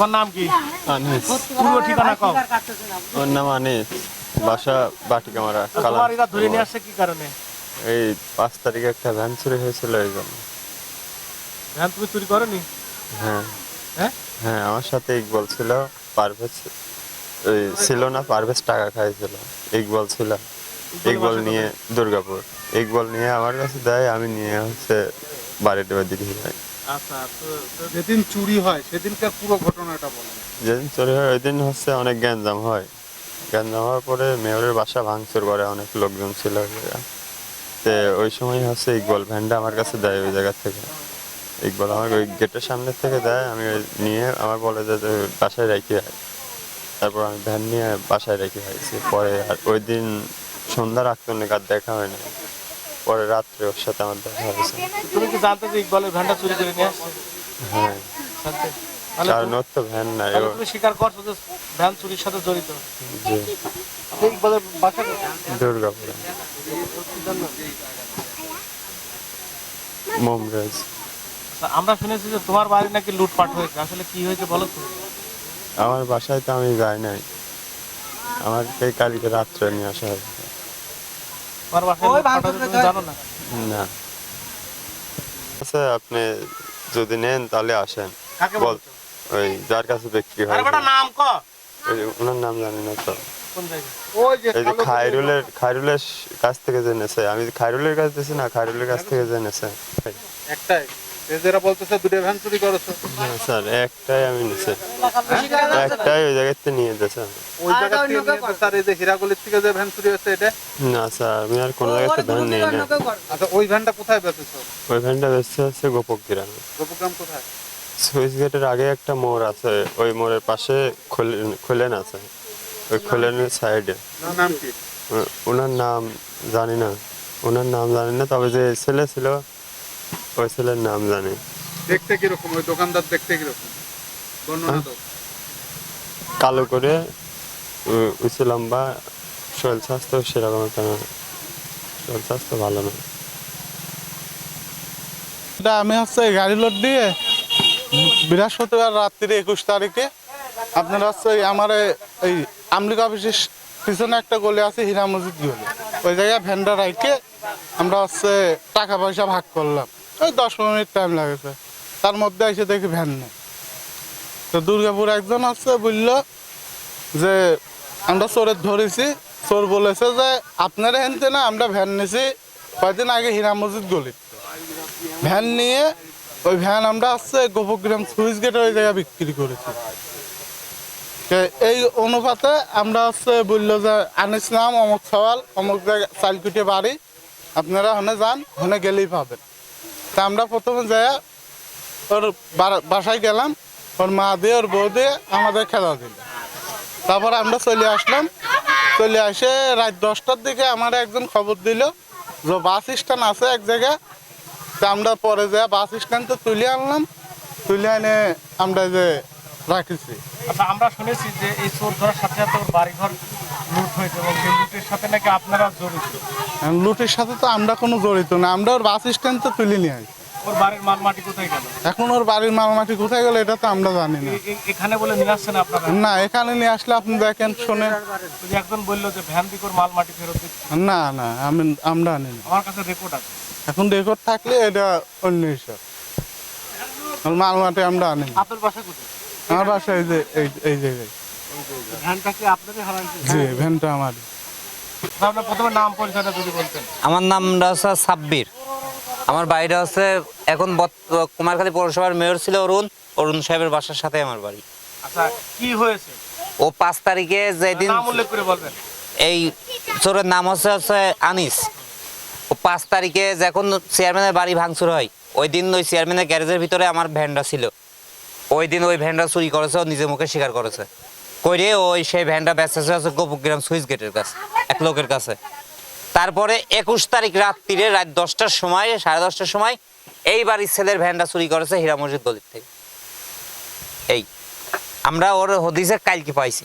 তোমার নাম কি? আনিস। পূর্ব ঠিকানা কও। ওর নাম আনিস। বাসা বাটিকামারা তোমার এরা ধরে নিয়ে আসছে কি কারণে? এই পাঁচ তারিখে একটা ভ্যান চুরি হয়েছিল এই জন্য। ভ্যান তুমি চুরি করনি? হ্যাঁ। হ্যাঁ? হ্যাঁ আমার সাথে ইকবল ছিল পারভেজ ওই ছিল না পারভেজ টাকা খাইছিল ইকবল ছিল। ইকবল নিয়ে দুর্গাপুর। ইকবল নিয়ে আমার কাছে দেয় আমি নিয়ে হচ্ছে বাড়িতে বাড়ি দিয়ে যাই আচ্ছা তো তো যেদিন চুরি হয় সেদিনকার পুরো ঘটনাটা বলেন যেদিন চুরি হয় ওই দিন হচ্ছে অনেক গ্যাঞ্জাম হয়। গ্যাঞ্জাম হওয়ার পরে মেয়রের বাসা ভাঙচুর করে অনেক লোকজন ছিল। তো ওই সময় হচ্ছে ইকবল ভ্যানটা আমার কাছে দেয় ওই জায়গা থেকে। ইকবল আমার ওই গেটের সামনে থেকে দেয় আমি নিয়ে আমার বলে যে বাসায় রেখে হয় তারপর আমি ভ্যান নিয়ে বাসায় রেখে আইছি। পরে আর ওই দিন সন্ধ্যার আক্তনিক আর দেখা হয় না পরে রাত্রে ওর সাথে আমার দেখা হয়েছে। তুমি কি জানতে যে ইকবালের ভ্যানটা চুরি করে নিয়ে আসছে? হ্যাঁ। কারণ ওর তো ভ্যান নাই ও তুমি স্বীকার করছ যে ভ্যান চুরির সাথে জড়িত। তো ইকবালের বাসা কোথায়? দুর্গাপুরে। মোমরাজ আচ্ছা, আমরা শুনেছি যে তোমার বাড়ি নাকি লুটপাট হয়েছে। আসলে কি হয়েছে বলো তো? আমার বাসায় তো আমি যাই নাই। আমার এই কালকে রাত্রে নিয়ে আসা হয়েছে তোমার বাসায় লুটপাট হয়েছে তুমি জানো না। না। আচ্ছা আপনি যদি নেন তাহলে আসেন। বল। ওই যার কাছে বিক্রি হয় নাম ক? ওনার নাম জানি না তো। কোন খাইরুলের খায়রুলের কাছ থেকে জেনেছে আমি খায়রুলের কাছ দিয়েছি না খাইরুলের কাছ থেকে জেনেছে একটাই। বলতেছে দুটো ভ্যান চুরি করেছ। না স্যার একটাই আমি নিছি একটাই ওই জায়গাতে নিয়ে দিয়েছে ওই জায়গা থেকে নিয়ে স্যার এই যে হীরাগুলির থেকে যে ভ্যান চুরি হচ্ছে এটা? না স্যার আমি আর কোনো জায়গাতে নিই। না আচ্ছা ওই ভ্যানটা কোথায় বেঁচেছো ওই ভ্যানটা বেচতে হচ্ছে গোপক গ্রামে গোপুগ্রাম কোথায়? সুইচ গেটের আগে একটা মোড় আছে ওই মোড়ের পাশে খোলেন- খোলেন আছে ওই খোলেনের সাইডে। নাম কি? ওনার নাম জানি না ওনার নাম জানি না তবে যে ছেলে ছিল ছেলের নাম জানি। দেখতে কীরকম? ওই দোকানদার দেখতে কীরকম? বর্ণনা তো কালো করে উঁচু লম্বা শরীর স্বাস্থ্য সেরকম একটা না। শরীর স্বাস্থ্য ভালো না। এটা আমি হচ্ছে গাড়ি লোড দিয়ে বৃহস্পতিবার রাত্রিরে একুশ তারিখে আপনার হচ্ছে আমার এই- আমলিক অফিসের পিছনে একটা গলি আছে হীরা মসজিদ গলি। ওই জায়গায় ভ্যানটা রাখে আমরা হচ্ছে টাকা পয়সা ভাগ করলাম। ওই দশ পনেরো মিনিট টাইম লাগেছে। তার মধ্যে এসে দেখি ভ্যান নেই। তো দুর্গাপুর একজন আছে, বলল যে, আমরা চোরের ধরেছি। চোর বলেছে যে, আপনারা হেনতে না, আমরা ভ্যান নিয়েছি কয়েকদিন আগে হীরা মসজিদ গলি। ভ্যান নিয়ে ওই ভ্যান আমরা আসছে গোপগ্রাম সুইচ গেটে ওই জায়গায় বিক্রি করেছি। এই অনুপাতে আমরা হচ্ছে বলল যে, আনিস নাম অমুক সওয়াল, অমুক জায়গায় চালকুটে বাড়ি। আপনারা ওখানে যান, ওখানে গেলেই পাবেন। তা আমরা প্রথমে যাই ওর বাসায় গেলাম। ওর মা দিয়ে, ওর বউ দিয়ে আমাদের খেলা দিল তারপর আমরা চলে আসলাম। চলে আসে রাত দশটার দিকে আমার একজন খবর দিল যে বাস স্ট্যান্ড আছে এক জায়গায়। তা আমরা পরে যা বাস স্ট্যান্ড তো তুলে আনলাম। তুলে এনে আমরা যে রাখেছি। আচ্ছা আমরা শুনেছি যে এই চোর ধরার সাথে সাথে ওর বাড়িঘর লুট হয়েছে এবং সেই লুটের সাথে নাকি আপনারা জড়িত? লুটের সাথে তো আমরা কোনো জড়িত না। আমরা ওর বাস স্ট্যান্ড তো তুলে নিয়ে আসি ওর বাড়ির মাল কোথায় গেল? এখন ওর বাড়ির মালমাটি কোথায় গেল এটা তো আমরা জানি না। এখানে বলে নিয়ে আসছেন আপনারা? না এখানে নিয়ে আসলে আপনি দেখেন শোনেন। একজন বলল যে ভ্যান দিকর মাল মাটি ফেরত দিচ্ছে। না না আমি আমরা আনি না। আমার কাছে রেকর্ড আছে। এখন রেকর্ড থাকলে এটা অন্য হিসাব। মালমাটি আমরা আনি। আপনার বাসা কোথায়? আমার বাসা এই যে এই এই জায়গায়। ভ্যানটা কি আপনাদের জি ভ্যানটা আমার। আপনার প্রথমে নাম পরিচয়টা যদি বলতেন। আমার নামটা হচ্ছে সাব্বির। আমার বাড়িটা হচ্ছে এখন কুমারখালী পৌরসভার মেয়র ছিল অরুণ। অরুণ সাহেবের বাসার সাথে আমার বাড়ি। আচ্ছা কি হয়েছে? ও পাঁচ তারিখে যেদিন নাম উল্লেখ করে বলবেন। এই চোরের নাম হচ্ছে হচ্ছে আনিস। ও পাঁচ তারিখে যখন চেয়ারম্যানের বাড়ি ভাঙচুর হয় ওই দিন ওই চেয়ারম্যানের গ্যারেজের ভিতরে আমার ভ্যানটা ছিল। ওই দিন ওই ভ্যানটা চুরি করেছে ও নিজের মুখে স্বীকার করেছে। করে ওই সেই ভ্যানটা বেচতেছে আছে গোপুগ্রাম সুইচ গেটের কাছে, এক লোকের কাছে। তারপরে একুশ তারিখ রাত্রিরে রাত দশটার সময়, সাড়ে দশটার সময়, এই বাড়ির ছেলের ভ্যানটা চুরি করেছে হীরা মসজিদ গলির থেকে। এই, আমরা ওর হদিসের কালকে পাইছি।